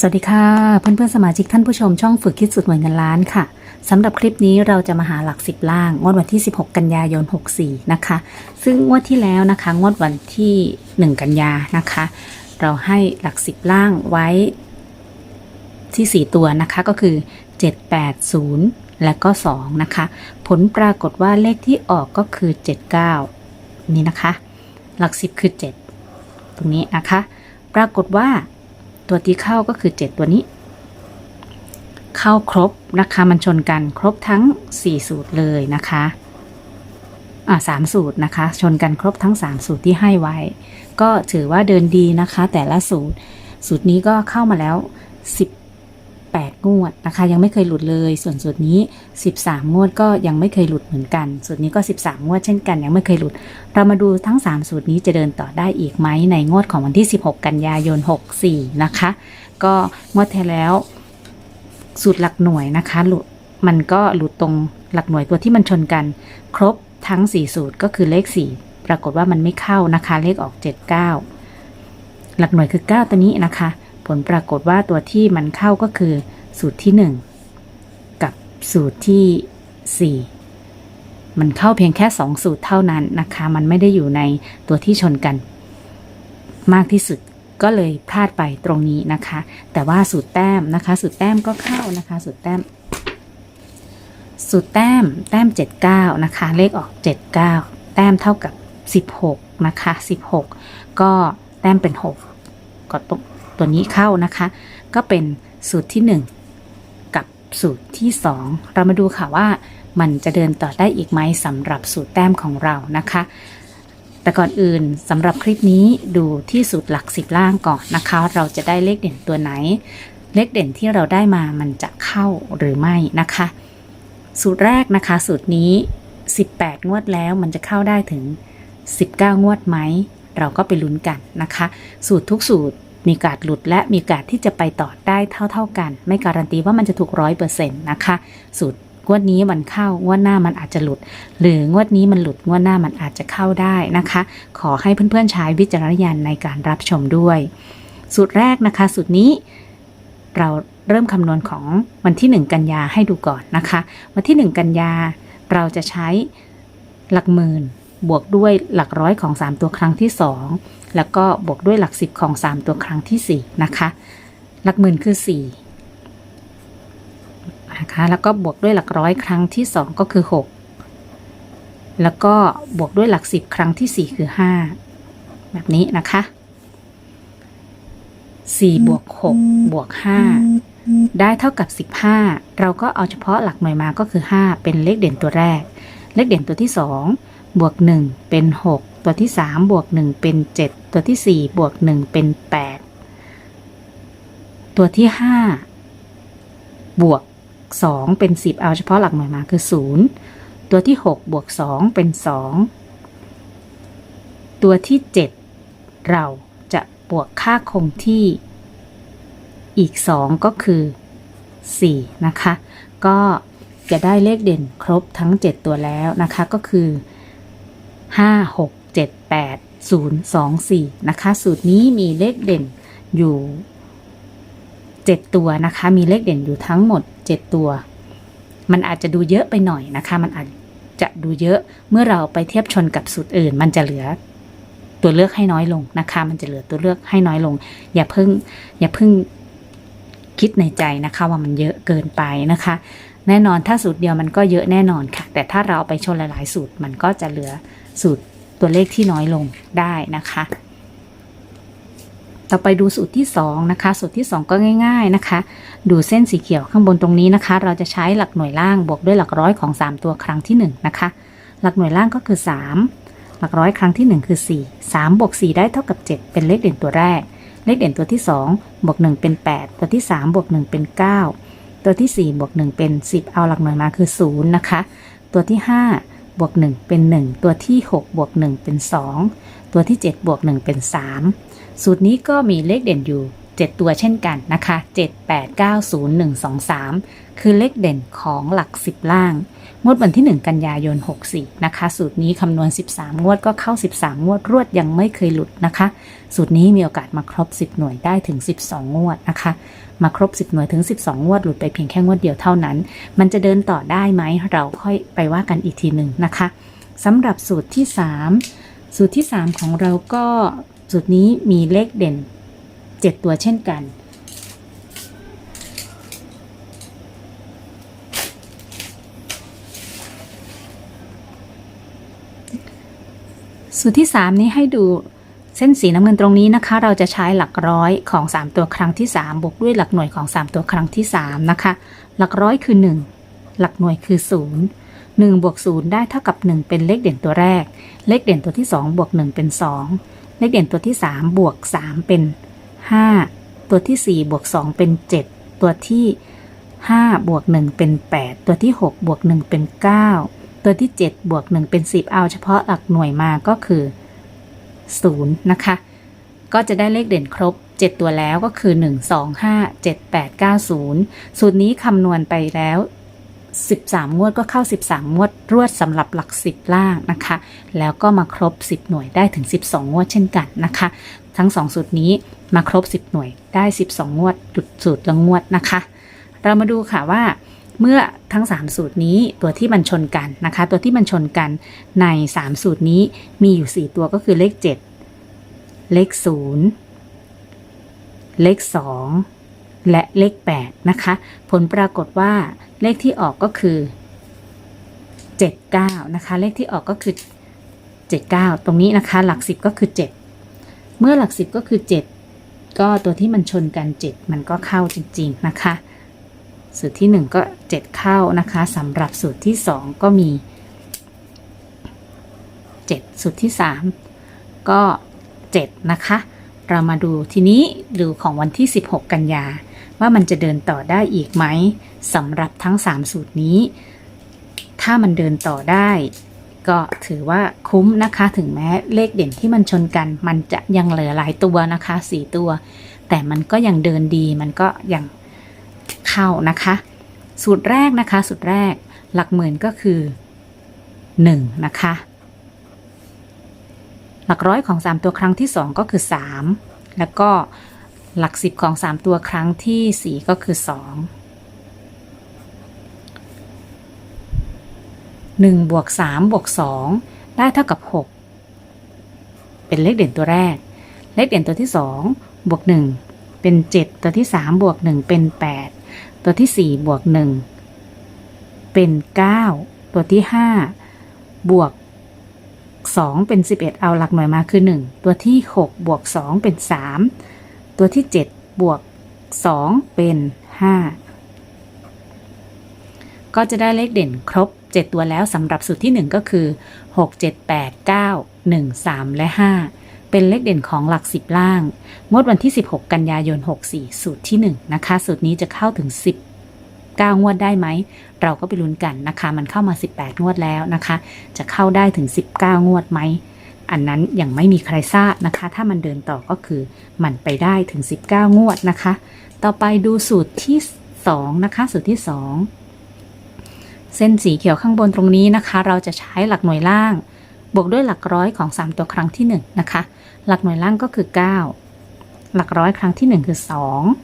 สวัสดีค่ะ เพื่อนเพื่อนๆสมาชิกท่านผู้ชมช่องฝึกคิดสุดหน่วยเงินล้านค่ะสำหรับคลิปนี้เราจะมาหาหลักสิบล่างงวดวันที่ 16 กันยายน 64 นะคะ ซึ่งงวดที่แล้วนะคะงวดวันที่ 1 กันยานะคะ เราให้หลักสิบล่างไว้ที่ 4 ตัวนะคะก็คือ 780 และก็ 2 นะคะ ผลปรากฏว่าเลขที่ออกก็คือ 79 นี่นะคะ หลักสิบคือ 7 ตรงนี้นะคะ ปรากฏว่า ตัวที่เข้าก็คือ 7 ตัวนี้ เข้าครบนะคะมันชนกันครบทั้ง 4 สูตรเลยนะคะอ่าสามสูตรนะคะ ชนกันครบทั้ง 3 สูตรที่ให้ไว้ ก็ถือว่าเดินดีนะคะ แต่ละสูตร สูตรนี้ก็เข้ามาแล้ว 8 งวดนะคะ ยังไม่เคยหลุดเลย ส่วนสูตรนี้ 13 งวดก็ยังไม่เคยหลุดเหมือนกัน สูตรนี้ก็ 13 งวดเช่นกัน ยังไม่เคยหลุด เรามาดูทั้ง 3 สูตรนี้จะเดินต่อได้อีกไหมในงวดของวันที่ 16 กันยายน 64 นะคะ ก็งวดที่แล้ว สูตรหลักหน่วยนะคะหลุดมันก็หลุดตรงหลักหน่วยตัวที่มันชนกัน ครบทั้ง 4 สูตรก็คือเลข 4 ปรากฏว่ามันไม่เข้านะคะ เลขออก 79 หลักหน่วยคือ 9 ตัวนี้นะคะ ผลปรากฏว่าตัวที่มันเข้าก็คือสูตรที่ 1 กับสูตรที่ 4 มันเข้าเพียงแค่ 2 สูตรเท่านั้นนะคะ มันไม่ได้อยู่ในตัวที่ชนกัน มากที่สุดก็เลยพลาดไปตรงนี้นะคะ แต่ว่าสูตรแต้มนะคะ สูตรแต้มก็เข้านะคะ สูตรแต้ม สูตรแต้มแต้ม 79 นะคะ เลขออก 79 แต้มเท่ากับ 16 นะคะ 16 ก็แต้มเป็น 6 ก็ตรง ตัวนี้เข้านะคะ ก็เป็นสูตรที่ 1 กับสูตรที่ 2 เรามาดูค่ะว่ามันจะเดินต่อได้อีกไหมสำหรับสูตรแต้มของเรานะคะ แต่ก่อนอื่นสำหรับคลิปนี้ดูที่สูตรหลักสิบล่างก่อนนะคะ เราจะได้เลขเด่นตัวไหน เลขเด่นที่เราได้มามันจะเข้าหรือไม่นะคะ สูตรแรกนะคะ สูตรนี้ 18 งวดแล้วมันจะเข้าได้ถึง 19 งวดไหมเราก็ไปลุ้นกันนะคะ สูตรทุกสูตร มีการหลุดและมีการที่จะไปต่อได้เท่า ๆกัน ไม่การันตีว่ามันจะถูกร้อยเปอร์เซ็นต์นะคะสูตรงวดนี้มันเข้างวดหน้ามันอาจจะหลุด หรืองวดนี้มันหลุดงวดหน้ามันอาจจะเข้าได้นะคะ ขอให้เพื่อนๆใช้วิจารณญาณในการรับชมด้วย สูตรแรกนะคะ สูตรนี้เราเริ่มคำนวณของวันที่ 1 กันยาให้ดูก่อนนะคะ วันที่ 1 กันยาเราจะใช้หลักหมื่นบวกด้วยหลักร้อยของ 3 ตัวครั้งที่ 2 แล้วก็บวกด้วยหลัก 10 ของ 3 ตัวครั้งที่ 4 นะคะ หลักหมื่นคือ 4 นะคะ แล้วก็บวกด้วยหลักร้อยครั้งที่ 2 ก็คือ 6 แล้วก็บวกด้วยหลัก 10 ครั้งที่ 4 คือ 5 แบบนี้นะคะ 4 บวก 6 บวก 5 ได้เท่ากับ 15 เราก็เอาเฉพาะหลักหน่วยมาก็คือ 5 เป็นเลขเด่นตัวแรก เลขเด่นตัวที่ 2 บวก 1 เป็น 6 ตัวที่3บวก1เป็น 7 ตัวที่4บวก1เป็น 8 ตัวที่ 5 บวก 2 เป็น 10 เอาเฉพาะหลักหน่วยมาคือ 0 ตัวที่ 6 บวก 2 เป็น 2 ตัวที่ 7 เราจะบวกค่าคงที่อีก 2 ก็คือ 4 นะคะ ก็จะได้เลขเด่นครบทั้ง 7 ตัวแล้วนะคะก็คือ 5 6 7 8 0 2 4 นะคะ สูตรนี้มีเลขเด่นอยู่ 7 ตัวนะคะ มีเลขเด่นอยู่ทั้งหมด 7 ตัว มันอาจจะดูเยอะไปหน่อยนะคะ มันอาจจะดูเยอะเมื่อเราไปเทียบชนกับสูตรอื่น มันจะเหลือตัวเลือกให้น้อยลงนะคะ มันจะเหลือตัวเลือกให้น้อยลง อย่าเพิ่ง อย่าเพิ่งคิดในใจนะคะว่ามันเยอะเกินไปนะคะ แน่นอนถ้าสูตรเดียวมันก็เยอะแน่นอนค่ะ แต่ถ้าเราเอาไปชนหลายๆ สูตรมันก็จะเหลือสูตร ตัวเลขที่น้อยลงได้นะคะ ต่อไปดูสูตรที่ 2 นะคะ สูตรที่ 2 ก็ง่าย ๆนะคะ ดูเส้นสีเขียวข้างบนตรงนี้นะคะ เราจะใช้หลักหน่วยล่างบวกด้วยหลักร้อยของ 3 ตัวครั้งที่ 1 นะคะ หลักหน่วยล่างก็คือ 3 หลักร้อยครั้งที่ 1 คือ 4 3บวก4ได้เท่ากับ 7 เป็นเลขเด่นตัวแรก เลขเด่นตัวที่ 2 บวก 1 เป็น 8 ตัวที่ 3 บวก 1 เป็น 9 ตัวที่ 4 บวก 1 เป็น 10 เอาหลักหน่วยมาคือ 0 นะคะ ตัวที่ 5 บวก1เป็น 1 ตัวที่ 6 บวก 1 เป็น 2 ตัวที่ 7 บวก 1 เป็น 3 สูตรนี้ก็มีเลขเด่นอยู่ 7 ตัวเช่นกันนะคะ 7 8 9 0 1 2 3 คือเลขเด่นของหลัก 10 ล่าง งวดวันที่ 1 กันยายน 64 นะคะ สูตรนี้คำนวณ 13 งวดก็เข้า 13 งวดรวดยังไม่เคยหลุดนะคะ สูตรนี้มีโอกาสมาครบ 10 หน่วยได้ถึง 12 งวดนะคะ มาครบ 10 หน่วยถึง 12 งวดหลุดไปเพียงแค่งวดเดียวเท่านั้น มันจะเดินต่อได้ไหมเราค่อยไปว่ากันอีกทีหนึ่งนะคะสำหรับสูตรที่ 3 สูตรที่ 3 ของเราก็สูตรนี้มีเลขเด่น 7 ตัวเช่นกัน สูตรที่ 3 นี้ให้ดูเส้นสีน้ำเงินตรงนี้นะคะ เราจะใช้หลักร้อยของ 3 ตัวครั้งที่ 3 บวกด้วยหลักหน่วยของ 3 ตัวครั้งที่ 3 นะคะ หลักร้อยคือ 1 หลักหน่วยคือ 0 1บวก0ได้เท่ากับ 1 เป็นเลขเด่นตัวแรก เลขเด่นตัวที่ 2 บวก 1 เป็น 2 เลขเด่นตัวที่ 3 บวก 3 เป็น 5 ตัวที่ 4 บวก 2 เป็น 7 ตัวที่ 5 บวก 1 เป็น 8 ตัวที่ 6 บวก 1 เป็น 9 ตัวที่ 7 บวก 1 เป็น 10 เอาเฉพาะหลักหน่วยมาก็คือ 0 นะคะ ก็จะได้เลขเด่นครบ 7 ตัวแล้วก็คือ 1 2 5 7 8 9 0 สูตรนี้คำนวณไปแล้ว13 งวดก็เข้า 13 งวดรวดสำหรับหลัก 10 ล่างนะคะ แล้วก็มาครบ 10 หน่วยได้ถึง 12 งวดเช่นกันนะคะ ทั้ง 2 สูตรนี้มาครบ 10 หน่วยได้ 12 งวดหลุดสูตรละงวดนะคะ เรามาดูค่ะว่าเมื่อทั้ง 3 สูตรนี้ตัวที่มันชนกันนะคะ ตัวที่มันชนกันใน 3 สูตรนี้มีอยู่ 4 ตัวก็คือเลข 7 เลข 0 เลข 2 และเลข 8 นะคะ ผลปรากฏว่าเลขที่ออกก็คือ 79 นะคะ เลขที่ออกก็คือ 79 ตรงนี้นะคะ หลัก 10 ก็คือ 7 เมื่อหลัก10ก็คือ 7 ก็ตัวที่มันชนกัน 7 มันก็เข้าจริง ๆ นะคะ สูตรที่ 1 ก็ 7 เข้านะคะสำหรับสูตรที่ 2 ก็มี 7 สูตรที่ 3 ก็ 7 นะคะ เรามาดูทีนี้ดูของวันที่ 16 กันยา ว่ามันจะเดินต่อได้อีกไหมสำหรับทั้ง 3 สูตรนี้ ถ้ามันเดินต่อได้ ก็ถือว่าคุ้มนะคะ ถึงแม้เลขเด่นที่มันชนกัน มันจะยังเหลือหลายตัวนะคะ4ตัว แต่มันก็ยังเดินดีมันก็ยังเข้านะคะ สูตรแรกนะคะ สูตรแรกหลักหมื่นก็คือ1นะคะ หลักร้อยของ3ตัวครั้งที่2ก็คือ3แล้วก็หลัก10ของ3ตัวครั้งทีสี่4ก็คือ2 1บวก3บวก2ได้เท่ากับ 6 เป็นเลขเด่นตัวแรก เลขเด่นตัวที่ 2 บวก 1 เป็น 7 ตัวที่ 3 บวก 1 เป็น 8 ตัวที่ 4 บวก 1 เป็น 9 ตัวที่ 5 บวก 2 เป็น 11 เอาหลักหน่วยมาคือ 1 ตัวที่ 6 บวก 2 เป็น 3 ตัวที่ 7 บวก 2 เป็น 5 ก็จะได้เลขเด่นครบ 7 ตัวแล้วสำหรับสูตรที่ 1 ก็คือ 6 7 8 9 1 3 และ 5 เป็นเลขเด่นของหลัก 10 ล่างงวดวันที่ 16 กันยายน 64 สูตรที่ 1 นะคะ สูตรนี้จะเข้าถึง 19 งวดได้ไหม เราก็ไปลุ้นกันนะคะ มันเข้ามา 18 งวดแล้วนะคะ จะเข้าได้ถึง 19 งวดไหม อันนั้นยังไม่มีใครทราบนะคะ ถ้ามันเดินต่อก็คือมันไปได้ถึง 19 งวดนะคะ ต่อไปดูสูตรที่2นะคะ สูตรที่ 2 เส้นสีเขียวข้างบนตรงนี้นะคะ เราจะใช้หลักหน่วยล่าง บวกด้วยหลักร้อยของ 3 ตัวครั้งที่ 1 นะคะ หลักหน่วยล่างก็คือ 9 หลักร้อยครั้งที่ 1 คือ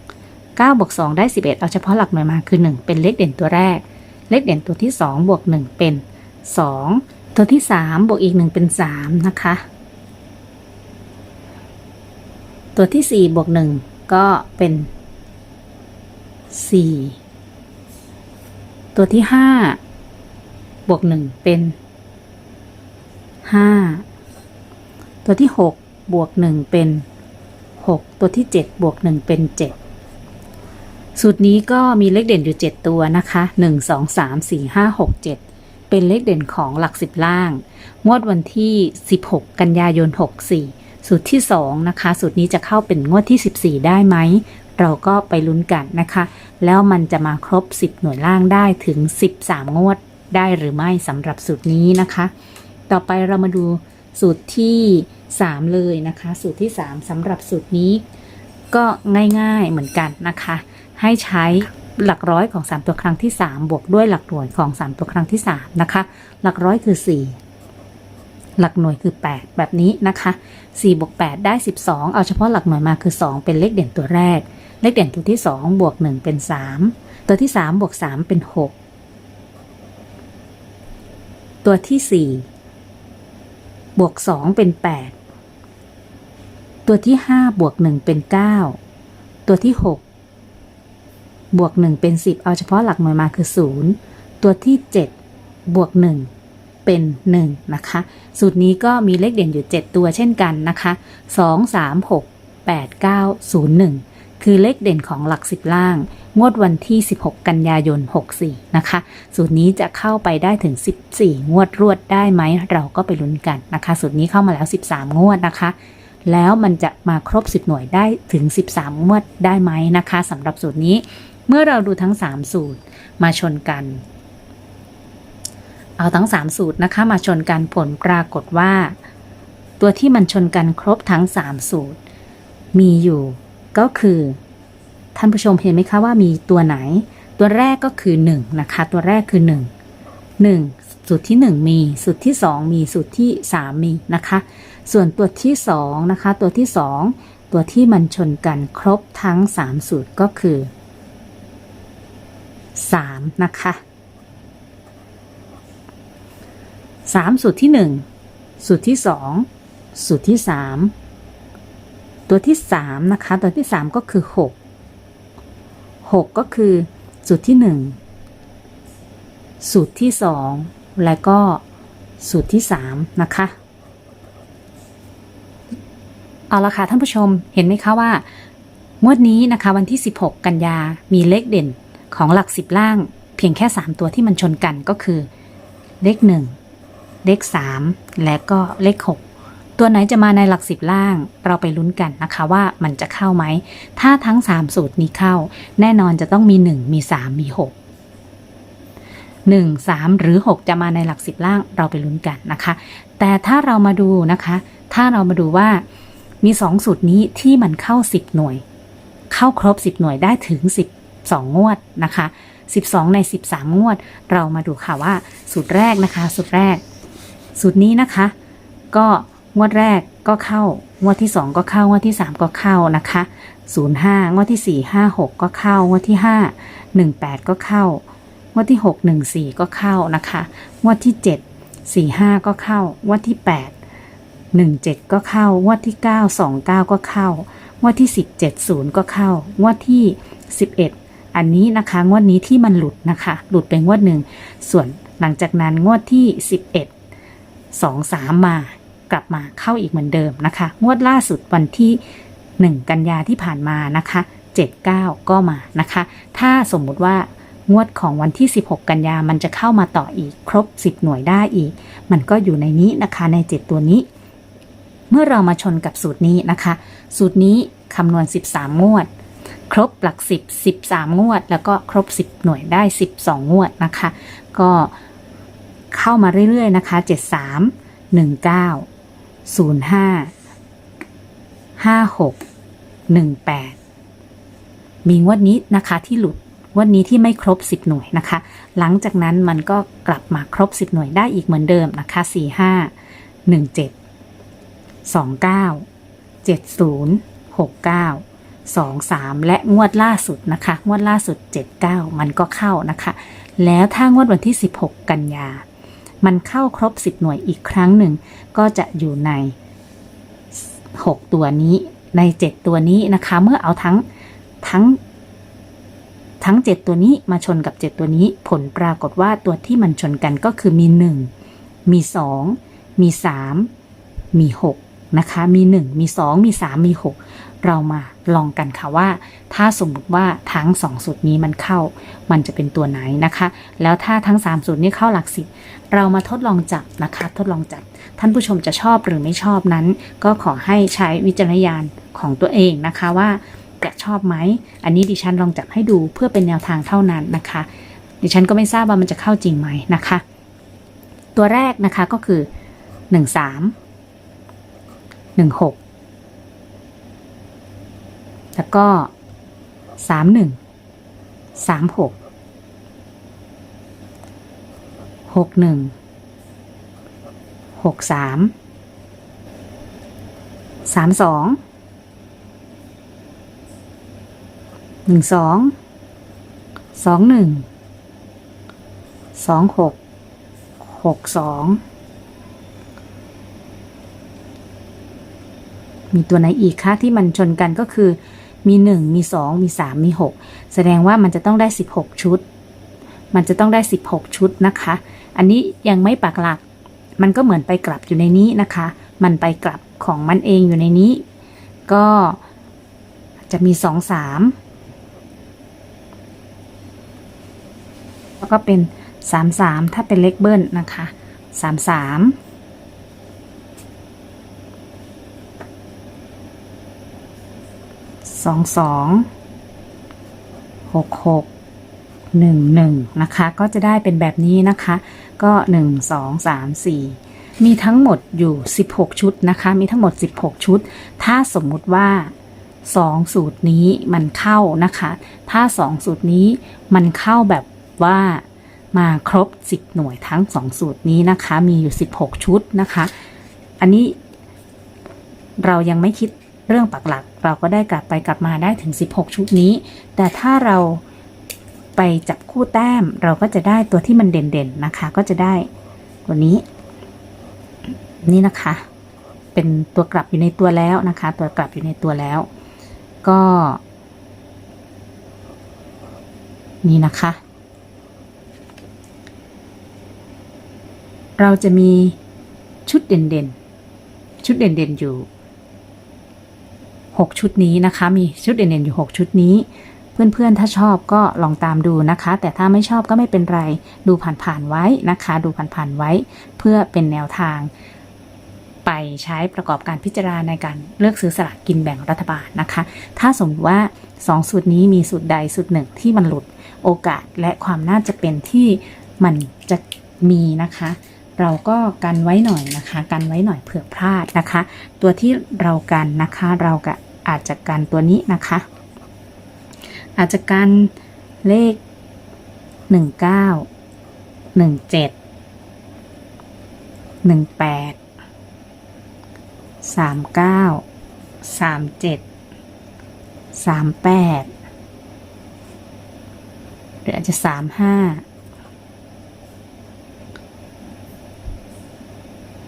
2 9บวก2ได้ 11 เอาเฉพาะหลักหน่วยมาคือ 1 เป็นเลขเด่นตัวแรก เลขเด่นตัวที่ 2 บวก 1 เป็น 2 ตัวที่ 3 บวกอีก 1 เป็น 3 นะคะ ตัวที่ 4 บวก 1 ก็เป็น 4 ตัวที่5บวก1เป็น5ตัวที่6บวก1เป็น6ตัวที่7บวก1เป็น7สูตรนี้ก็มีเลขเด่นอยู่7ตัวนะคะ1 2 3 4 5 6 7เจ็ดเป็นเลขเด่นของหลัก10ล่าง งวดวันที่16กันยายน64สูตรที่2นะคะ สูตรนี้จะเข้าเป็นงวดที่14ได้ไหม เราก็ไปลุ้นกันนะคะ แล้วมันจะมาครบ 10 หน่วยล่างได้ถึง 13 งวดได้หรือไม่สำหรับสูตรนี้นะคะ ต่อไปเรามาดูสูตรที่ 3 เลยนะคะ สูตรที่ 3สำหรับสูตรนี้ ก็ง่ายๆเหมือนกันนะคะ ให้ใช้หลักร้อยของ 3 ตัวครั้งที่ 3 บวกด้วยหลักหน่วยของ 3 ตัวครั้งที่ 3 นะคะ หลักร้อยคือ 4 หลักหน่วยคือ 8 แบบนี้นะคะ 4 บวก 8 ได้ 12 เอาเฉพาะหลักหน่วยมาคือ 2 เป็นเลขเด่นตัวแรก เลขเด่นตัวที่ 2 บวก 1 เป็น 3 ตัวที่ 3 บวก 3 เป็น 6 ตัวที่ 4 บวก 2 เป็น 8 ตัวที่ 5 บวก 1 เป็น 9 ตัวที่ 6 บวก 1 เป็น 10 เอาเฉพาะหลักหน่วยมาคือ 0 ตัวที่ 7 บวก 1เป็น 1 นะคะ สูตรนี้ก็มีเลขเด่นอยู่ 7 ตัวเช่นกันนะคะ 2 3 6 8 9 0 1 คือเลขเด่นของหลัก10ล่าง งวดวันที่ 16 กันยายน 64 นะคะ สูตรนี้จะเข้าไปได้ถึง 14 งวดรวดได้ไหม เราก็ไปลุ้นกันนะคะ สูตรนี้เข้ามาแล้ว 13 งวดนะคะ แล้วมันจะมาครบ 10 หน่วยได้ถึง 13 งวดได้ไหมนะคะสำหรับสูตรนี้ เมื่อเราดูทั้ง 3 สูตรมาชนกัน เอาทั้ง 3 สูตรนะคะ มาชนกันผลปรากฏว่า ตัวที่มันชนกันครบทั้ง 3 สูตร มีอยู่ ก็คือท่านผู้ชมเห็นไหมคะว่ามีตัวไหน ตัวแรกก็คือ1นะคะ ตัวแรกคือ 1 1 สูตรที่ 1 มี สูตรที่ 2 มี สูตรที่ 3 มีนะคะ ส่วนตัวที่2นะคะ ตัวที่ 2 ตัวที่มันชนกันครบทั้ง 3 สูตรก็คือ 3 นะคะ3สูตรที่ 1 สูตรที่ 2 สูตรที่ 3 ตัวที่3นะคะ ตัวที่3ก็คือ6 6ก็คือสูตรที่1สูตรที่2และก็สูตรที่3นะคะเอาละค่ะท่านผู้ชมเห็นไหมคะว่างวดนี้นะคะวันที่ 16 กันยามีเลขเด่นของหลัก10ล่าง เพียงแค่ 3 ตัวที่มันชนกันก็คือ เลข 1 เลข 3 และก็เลข 6 ตัวไหนจะมาในหลัก10ล่าง เราไปลุ้นกันนะคะว่ามันจะเข้าไหม ถ้าทั้ง 3 สูตรนี้เข้า แน่นอนจะต้องมี 1 มี 3 มี 6 1 3 หรือ 6 จะมาในหลัก10ล่างเราไปลุ้นกันนะคะ แต่ถ้าเรามาดูนะคะ ถ้าเรามาดูว่ามี 2 สูตรนี้ที่มันเข้า 10 หน่วย เข้าครบ 10 หน่วยได้ถึง 12 งวดนะคะ 12 ใน 13 งวด เรามาดูค่ะว่าสูตรแรกนะคะ สูตรแรก สูตรนี้นะคะ ก็ งวดแรกก็เข้างวดที่ 2 ก็เข้างวดที่ 3 ก็เข้านะคะ05งวดที่ 4 5 6 ก็เข้างวดที่ 5 18 ก็เข้างวดที่ 6 14 ก็เข้านะคะงวดที่ 7 45 ก็เข้างวดที่ 8 17 ก็เข้างวดที่ 9 29 ก็เข้างวดที่ 10 70 ก็เข้างวดที่ 11 อันนี้นะคะงวดนี้ที่มันหลุดนะคะ หลุดไปงวดหนึ่งส่วนหลังจากนั้นงวดที่ 11 2 3 มา กลับมาเข้าอีกเหมือนเดิมนะคะ งวดล่าสุดวันที่ 1 กันยาที่ผ่านมานะคะ 79 ก็มานะคะ ถ้าสมมุติว่างวดของวันที่ 16 กันยามันจะเข้ามาต่ออีกครบ 10 หน่วยได้อีก มันก็อยู่ในนี้นะคะใน 7 ตัวนี้ เมื่อเรามาชนกับสูตรนี้นะคะ สูตรนี้คำนวณ 13 งวด ครบหลัก 10 13 งวด แล้วก็ครบ 10 หน่วยได้ 12 งวดนะคะ ก็เข้ามาเรื่อยๆนะคะ 73 19 05 56 18มีงวดนี้นะคะที่หลุดงวดนี้ที่ไม่ครบ 10 หน่วยนะคะ หลังจากนั้นมันก็กลับมาครบ 10 หน่วยได้อีกเหมือนเดิมนะคะ 45 17 29 70 69 23 และงวดล่าสุดนะคะ งวดล่าสุด 79 มันก็เข้านะคะ แล้วถ้างวดวันที่ 16 กันยา มันเข้าครบ 10 หน่วยอีกครั้งหนึ่ง ก็จะอยู่ใน 6 ตัวนี้ใน 7 ตัวนี้นะคะ เมื่อเอาทั้งทั้งทั้ง 7 ตัวนี้มาชนกับ 7 ตัวนี้ ผลปรากฏว่าตัวที่มันชนกันก็คือมี 1 มี 2 มี 3 มี 6 นะคะ มี 1 มี 2 มี 3 มี 6 เรามาลองกันค่ะว่า ถ้าสมมติว่าทั้ง 2 สูตรนี้มันเข้า มันจะเป็นตัวไหนนะคะ แล้วถ้าทั้ง 3 สูตรนี้เข้าหลักสิบ เรามาทดลองจับนะคะ ทดลองจับ ท่านผู้ชมจะชอบหรือไม่ชอบนั้น ก็ขอให้ใช้วิจารณญาณของตัวเองนะคะว่าจะชอบไหม อันนี้ดิฉันลองจับให้ดูเพื่อเป็นแนวทางเท่านั้นนะคะ ดิฉันก็ไม่ทราบว่ามันจะเข้าจริงไหมนะคะ ตัวแรกนะคะก็คือ 1 3 1 6 แล้วก็ 3 1 3 6 หกหนึ่งหกสามสามสองหนึ่งสองสองหนึ่งสองหกหกสองมีตัวไหนอีกคะที่มันชนกันก็คือมีหนึ่งมีสองมีสามมีหกแสดงว่ามันจะต้องได้สิบหกชุด มันจะต้องได้สิบหกชุดนะคะ อันนี้ยังไม่ปักหลัก มันก็เหมือนไปกลับอยู่ในนี้นะคะ มันไปกลับของมันเองอยู่ในนี้ ก็จะมีสองสามแล้วก็เป็นสามสามถ้าเป็นเลขเบิ้ลนะคะสามสามสองสองหกหก หนึ่งหนึ่งนะคะ ก็จะได้เป็นแบบนี้นะคะ ก็หนึ่งสองสามสี่มีทั้งหมดอยู่ 16 ชุดนะคะ มีทั้งหมด 16 ชุด ถ้าสมมุติว่า 2 สูตรนี้มันเข้านะคะ ถ้า 2 สูตรนี้มันเข้าแบบว่ามาครบ 10 หน่วยทั้ง 2 สูตรนี้นะคะ มีอยู่ 16 ชุดนะคะ อันนี้เรายังไม่คิดเรื่องปักหลัก เราก็ได้กลับไปกลับมาได้ถึง 16 ชุดนี้ แต่ถ้าเรา ไปจับคู่แต้มเราก็จะได้ตัวที่มันเด่นๆนะคะ ก็จะได้ตัวนี้ นี่นะคะ เป็นตัวกลับอยู่ในตัวแล้วนะคะ ตัวกลับอยู่ในตัวแล้ว ก็ นี่นะคะ เราจะมีชุดเด่นๆ ชุดเด่นๆอยู่ 6 ชุดนี้นะคะ มีชุดเด่นๆอยู่ 6 ชุดนี้ เพื่อนๆ ถ้าชอบก็ลองตามดูนะคะ แต่ถ้าไม่ชอบก็ไม่เป็นไร ดูผ่านๆไว้นะคะ ดูผ่านๆไว้ เพื่อเป็นแนวทาง ไปใช้ประกอบการพิจารณาในการเลือกซื้อสลากกินแบ่งรัฐบาลนะคะ ถ้าสมมติว่า 2 สูตรนี้มีสูตรใดสูตรหนึ่งที่มันหลุดโอกาสและความน่าจะเป็นที่มันจะมีนะคะเราก็กันไว้หน่อยนะคะ กันไว้หน่อยเผื่อพลาดนะคะ ตัวที่เรากันนะคะ เราก็อาจจะกันตัวนี้นะคะ อาจจะกันเลข 19 17 18 39 37 38 หรืออาจจะ 35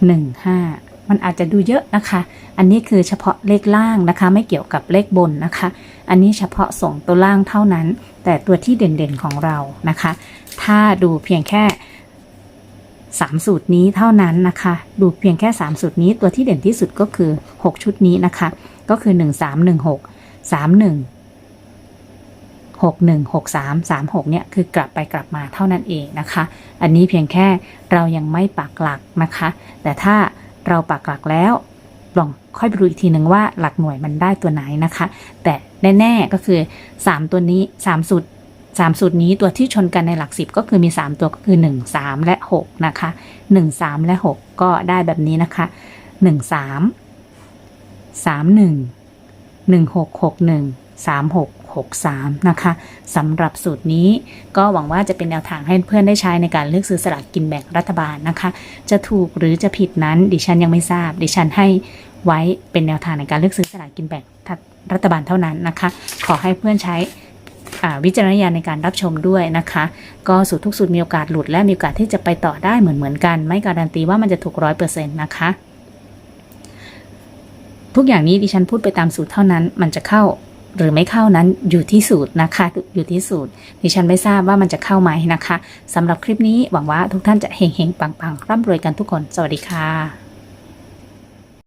หนึ่งห้ามันอาจจะดูเยอะนะคะ อันนี้คือเฉพาะเลขล่างนะคะ ไม่เกี่ยวกับเลขบนนะคะ อันนี้เฉพาะส่งตัวล่างเท่านั้น แต่ตัวที่เด่นๆของเรานะคะ ถ้าดูเพียงแค่สามสูตรนี้เท่านั้นนะคะ ดูเพียงแค่สามสูตรนี้ตัวที่เด่นที่สุดก็คือหกชุดนี้นะคะ ก็คือหนึ่งสามหนึ่งหกสามหนึ่งหกหนึ่งหกสามสามหกเนี่ย คือกลับไปกลับมาเท่านั้นเองนะคะ อันนี้เพียงแค่เรายังไม่ปักหลักนะคะ แต่ถ้าเราปักหลักแล้ว ลองค่อยไปดูอีกทีหนึ่งว่าหลักหน่วยมันได้ตัวไหนนะคะ แต่แน่ๆก็คือ 3 ตัวนี้ 3 สูตร3สูตรนี้ตัวที่ชนกันในหลัก 10 ก็คือมี 3 ตัวก็คือ 1 3 และ 6 นะคะ 1 3 และ 6 ก็ได้แบบนี้นะคะ 1 3 3 1 1 6 6 1 3 6 6 3 นะคะสำหรับสูตรนี้ก็หวังว่าจะเป็นแนวทางให้เพื่อนได้ใช้ในการเลือกซื้อสลากกินแบ่งรัฐบาลนะคะ จะถูกหรือจะผิดนั้นดิฉันยังไม่ทราบ ดิฉันให้ไว้เป็นแนวทางในการเลือกซื้อสลากกินแบ่งรัฐบาลเท่านั้นนะคะ ขอให้เพื่อนใช้วิจารณญาณในการรับชมด้วยนะคะ ก็สูตรทุกสูตรมีโอกาสหลุดและมีโอกาสที่จะไปต่อได้เหมือนเหมือนๆกัน ไม่การันตีว่ามันจะถูกร้อยเปอร์เซ็นต์นะคะ ทุกอย่างนี้ดิฉันพูดไปตามสูตรเท่านั้น มันจะเข้า หรือไม่เข้านั้นอยู่ที่สูตรนะคะ อยู่ที่สูตรดิฉันไม่ทราบว่ามันจะเข้าไหมนะคะสำหรับคลิปนี้หวังว่าทุกท่านจะเฮงๆปังๆร่ำรวยกันทุกคน สวัสดีค่ะ